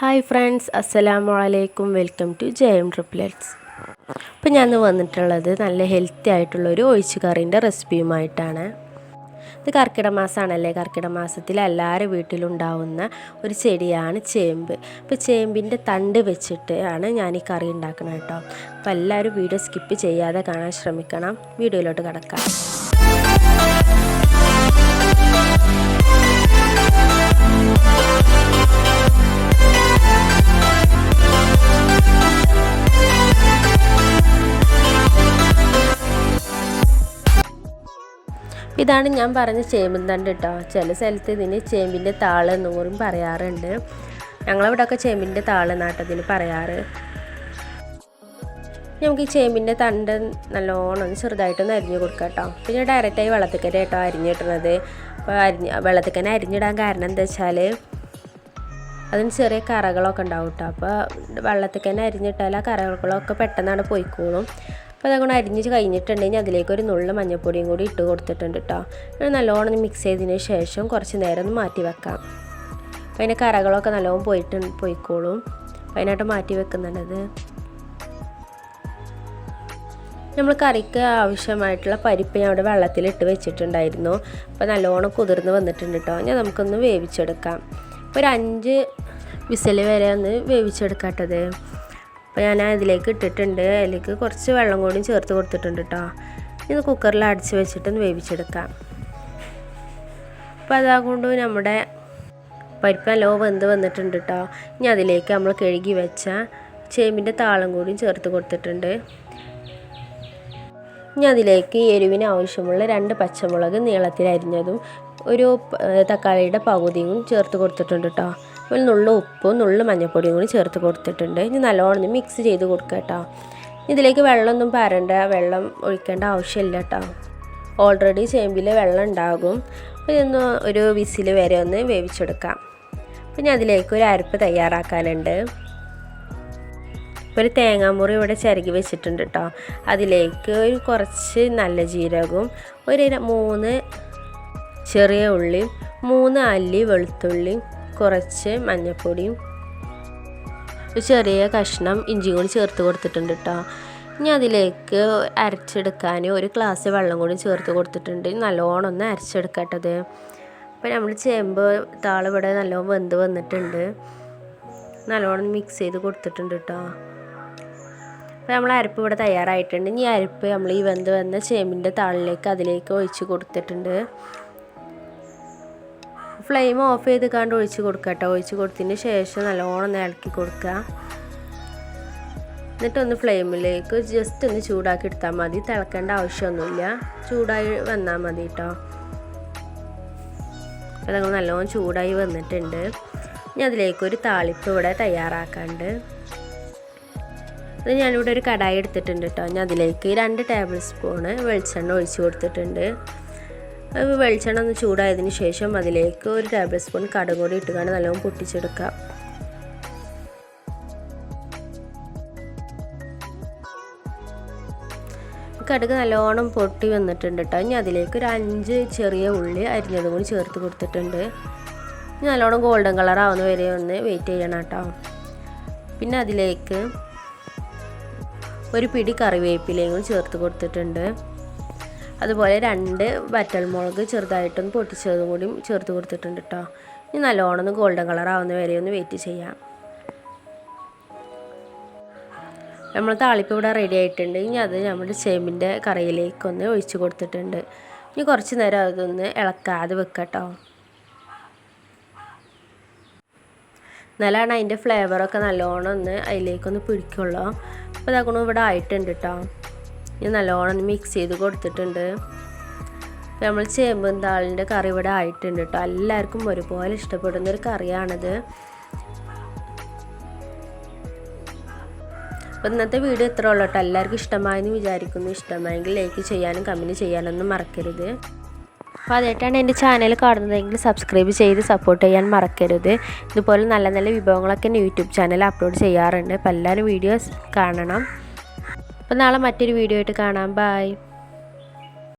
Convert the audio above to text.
Hi friends അസ്സലാമു അലൈക്കും. Welcome to Jayam triplets. അപ്പോൾ ഞാൻ വന്നിട്ടുള്ളത് നല്ല ഹെൽത്തി ആയിട്ടുള്ള ഒരു ഒഴിച്ചു കറീന്റെ റെസിപ്പിയുമായിട്ടാണ്. ഇത് കർക്കിടക മാസമാണല്ലേ? കർക്കിടക മാസത്തിൽ എല്ലാവരും വീട്ടിലുണ്ടാവുന്ന ഒരു ചെടിയാണ് ചേമ്പ്. അപ്പോൾ ചേമ്പിന്റെ തണ്ട് വെച്ചിട്ട് ആണ് ഞാൻ ഈ കറി ഉണ്ടാക്കുന്നത് കേട്ടോ. അപ്പോൾ എല്ലാവരും വീഡിയോ സ്കിപ്പ് ചെയ്യാതെ കാണാൻ ശ്രമിക്കണം. വീഡിയോയിലോട്ട് കിടക്കാം. ഇതാണ് ഞാൻ പറഞ്ഞ ചേമ്പും തണ്ട് കേട്ടോ ചില സ്ഥലത്ത് ഇതിന് ചേമ്പിന്റെ താൾ എന്നും പറയാറുണ്ട്. ഞങ്ങളവിടെയൊക്കെ ചേമ്പിന്റെ താൾ നാട്ടത്തിന് പറയാറ്. നമുക്ക് ഈ ചേമ്പിന്റെ തണ്ട് നല്ലോണം ചെറുതായിട്ടൊന്ന് അരിഞ്ഞു കൊടുക്കാം കേട്ടോ പിന്നെ ഡയറക്റ്റായി വെള്ളത്തിക്കര കേട്ടോ അരിഞ്ഞിട്ടുന്നത് അപ്പോൾ അരിഞ്ഞ് വെള്ളത്തിക്കനെ അരിഞ്ഞിടാൻ കാരണം എന്താ വെച്ചാൽ അതിന് ചെറിയ കറകളൊക്കെ ഉണ്ടാവും കേട്ടോ അപ്പോൾ വെള്ളത്തിക്കനെ അരിഞ്ഞിട്ടാൽ ആ കറകളൊക്കെ പെട്ടെന്നാണ് പോയിക്കോളും. അപ്പോൾ അതങ്ങനെ അരിഞ്ഞ് കഴിഞ്ഞിട്ടുണ്ടെങ്കിൽ അതിലേക്ക് ഒരു നുള്ള മഞ്ഞൾപ്പൊടിയും കൂടി ഇട്ട് കൊടുത്തിട്ടുണ്ട് കേട്ടോ നല്ലോണം മിക്സ് ചെയ്തതിന് ശേഷം കുറച്ച് നേരം ഒന്ന് മാറ്റി വെക്കാം. അപ്പോൾ അതിന്റെ കറകളൊക്കെ നല്ലോണം പോയിട്ട് പോയിക്കോളും. അതിനായിട്ട് മാറ്റി വെക്കുന്നുണ്ടത് നമ്മൾ കറിക്ക് ആവശ്യമായിട്ടുള്ള പരിപ്പ് ഞാൻ അവിടെ വെള്ളത്തിലിട്ട് വെച്ചിട്ടുണ്ടായിരുന്നു. അപ്പോൾ നല്ലോണം കുതിർന്ന് വന്നിട്ടുണ്ട് കേട്ടോ ഞാൻ നമുക്കൊന്ന് വേവിച്ചെടുക്കാം. ഒരു അഞ്ച് വിസിൽ വരെ ഒന്ന് വേവിച്ചെടുക്കാട്ടത് അപ്പോൾ ഞാൻ അതിലേക്ക് ഇട്ടിട്ടുണ്ട്. അതിലേക്ക് കുറച്ച് വെള്ളം കൂടി ചേർത്ത് കൊടുത്തിട്ടുണ്ട് കേട്ടോ ഇത് കുക്കറിൽ അടച്ച് വെച്ചിട്ടൊന്ന് വേവിച്ചെടുക്കാം. അപ്പോൾ അതാകൊണ്ട് നമ്മുടെ പരിപ്പ് നല്ലോ വെന്ത് വന്നിട്ടുണ്ട് കേട്ടോ ഇനി അതിലേക്ക് നമ്മൾ കഴുകി വെച്ച ചേമ്പിന്റെ താളം കൂടി ചേർത്ത് കൊടുത്തിട്ടുണ്ട്. ഇനി അതിലേക്ക് എരിവിന് ആവശ്യമുള്ള രണ്ട് പച്ചമുളക് നീളത്തിൽ അരിഞ്ഞതും ഒരു തക്കാളിയുടെ പകുതിയും ചേർത്ത് കൊടുത്തിട്ടുണ്ട് കേട്ടോ ഒരു നുള്ള ഉപ്പും നുള്ള മഞ്ഞൾപ്പൊടിയും കൂടി ചേർത്ത് കൊടുത്തിട്ടുണ്ട്. ഇനി നല്ലോണം മിക്സ് ചെയ്ത് കൊടുക്കുക കേട്ടോ ഇതിലേക്ക് വെള്ളമൊന്നും പരണ്ട വെള്ളം ഒഴിക്കേണ്ട ആവശ്യമില്ല കേട്ടോ ഓൾറെഡി ചേമ്പിൽ വെള്ളം ഉണ്ടാകും. ഇതൊന്ന് ഒരു വിസിൽ വരെ ഒന്ന് വേവിച്ചെടുക്കാം. പിന്നെ അതിലേക്ക് ഒരു അരപ്പ് തയ്യാറാക്കാനുണ്ട്. ഒരു തേങ്ങാമുറി ഇവിടെ ചിരകി വെച്ചിട്ടുണ്ട് കേട്ടോ അതിലേക്ക് ഒരു കുറച്ച് നല്ല ജീരകവും ഒരു മൂന്ന് ചെറിയ ഉള്ളിയും മൂന്ന് അല്ലി വെളുത്തുള്ളിയും കുറച്ച് മഞ്ഞൾപ്പൊടിയും ഒരു ചെറിയ കഷ്ണം ഇഞ്ചി കൂടി ചേർത്ത് കൊടുത്തിട്ടുണ്ട് കേട്ടോ ഇനി അതിലേക്ക് അരച്ചെടുക്കാൻ ഒരു ഗ്ലാസ് വെള്ളം കൂടി ചേർത്ത് കൊടുത്തിട്ടുണ്ട്. നല്ലോണം ഒന്ന് അരച്ചെടുക്കട്ടത് അപ്പോൾ നമ്മൾ ചേമ്പ് താളിവിടെ നല്ലോണം വെന്ത് വന്നിട്ടുണ്ട്. നല്ലോണം മിക്സ് ചെയ്ത് കൊടുത്തിട്ടുണ്ട് കേട്ടോ അപ്പോൾ നമ്മൾ അരപ്പ് ഇവിടെ തയ്യാറായിട്ടുണ്ട്. ഇനി അരപ്പ് നമ്മൾ ഈ വെന്ത് വന്ന ചേമ്പിന്റെ താളിലേക്ക് അതിലേക്ക് ഒഴിച്ച് കൊടുത്തിട്ടുണ്ട്. ഫ്ലെയിം ഓഫ് ചെയ്ത് കണ്ട് ഒഴിച്ച് കൊടുക്കുക കേട്ടോ. ഒഴിച്ച് കൊടുത്തതിന് ശേഷം നല്ലോണം ഇളക്കി കൊടുക്കുക. എന്നിട്ടൊന്ന് ഫ്ലെയിമിലേക്ക് ജസ്റ്റ് ഒന്ന് ചൂടാക്കി എടുത്താൽ മതി. തിളക്കേണ്ട ആവശ്യമൊന്നുമില്ല. ചൂടായി വന്നാൽ മതി കേട്ടോ. അതങ്ങൾ നല്ലോണം ചൂടായി വന്നിട്ടുണ്ട്. ഇനി അതിലേക്ക് ഒരു താളിപ്പ് ഇവിടെ തയ്യാറാക്കാണ്ട്. അത് ഞാനിവിടെ ഒരു കടായി എടുത്തിട്ടുണ്ട് കേട്ടോ. ഞാൻ അതിലേക്ക് രണ്ട് ടേബിൾ സ്പൂണ് വെളിച്ചെണ്ണ ഒഴിച്ച് കൊടുത്തിട്ടുണ്ട്. വെളിച്ചെണ്ണ ഒന്ന് ചൂടായതിന് ശേഷം അതിലേക്ക് ഒരു ടേബിൾ സ്പൂൺ കടുക് കൂടി ഇട്ടുകൊണ്ട് നല്ലോണം പൊട്ടിച്ചെടുക്കാം. കടുക് നല്ലോണം പൊട്ടി വന്നിട്ടുണ്ട് കേട്ടോ. ഞാൻ അതിലേക്ക് ഒരു അഞ്ച് ചെറിയ ഉള്ളി അരിഞ്ഞതും കൂടി ചേർത്ത് കൊടുത്തിട്ടുണ്ട്. ഇനി നല്ലോണം ഗോൾഡൻ കളർ ആവുന്ന വരെ ഒന്ന് വെയിറ്റ് ചെയ്യണം കേട്ടോ. പിന്നെ അതിലേക്ക് ഒരു പിടി കറിവേപ്പിലയും കൂടി ചേർത്ത് കൊടുത്തിട്ടുണ്ട്. അതുപോലെ രണ്ട് വറ്റൽമുളക് ചെറുതായിട്ടൊന്ന് പൊട്ടിച്ചതും കൂടി ചേർത്ത് കൊടുത്തിട്ടുണ്ട് കേട്ടോ ഇനി നല്ലോണം ഒന്ന് ഗോൾഡൻ കളർ ആവുന്ന വരെ ഒന്ന് വെയിറ്റ് ചെയ്യാം. നമ്മൾ താളിപ്പ് ഇവിടെ റെഡി ആയിട്ടുണ്ട്. ഇനി അത് നമ്മുടെ ചേമ്പിന്റെ കറിയിലേക്കൊന്ന് ഒഴിച്ച് കൊടുത്തിട്ടുണ്ട്. ഇനി കുറച്ച് നേരം അതൊന്ന് ഇളക്കാതെ വെക്കട്ടോ എന്നാലാണ് അതിന്റെ ഫ്ലേവറൊക്കെ നല്ലോണം ഒന്ന് അതിലേക്കൊന്ന് പിടിക്കുള്ളൂ. അപ്പോൾ ഇതാക്കണം ഇവിടെ ആയിട്ടുണ്ട് കേട്ടോ ഇനി നല്ലോണം മിക്സ് ചെയ്ത് കൊടുത്തിട്ടുണ്ട്. നമ്മൾ ചേമ്പും താളിന്റെ കറി ഇവിടെ ആയിട്ടുണ്ട് കേട്ടോ. എല്ലാവർക്കും ഒരുപോലെ ഇഷ്ടപ്പെടുന്ന ഒരു കറിയാണിത്. അപ്പോൾ ഇന്നത്തെ വീഡിയോ എത്ര ഉള്ളൂ കേട്ടോ. എല്ലാവർക്കും ഇഷ്ടമായെന്ന് വിചാരിക്കുന്നു. ഇഷ്ടമായെങ്കിൽ ലൈക്ക് ചെയ്യാനും കമന്റ് ചെയ്യാനൊന്നും മറക്കരുത്. അപ്പോൾ അതായിട്ടാണ് എന്റെ ചാനൽ കാണുന്നതെങ്കിൽ സബ്സ്ക്രൈബ് ചെയ്ത് സപ്പോർട്ട് ചെയ്യാൻ മറക്കരുത്. ഇതുപോലെ നല്ല നല്ല വിഭവങ്ങളൊക്കെ എന്റെ യൂട്യൂബ് ചാനൽ അപ്ലോഡ് ചെയ്യാറുണ്ട്. അപ്പോൾ എല്ലാവരും വീഡിയോസ് കാണണം. അപ്പോൾ നാളെ മറ്റൊരു വീഡിയോ ആയിട്ട് കാണാം. ബായ്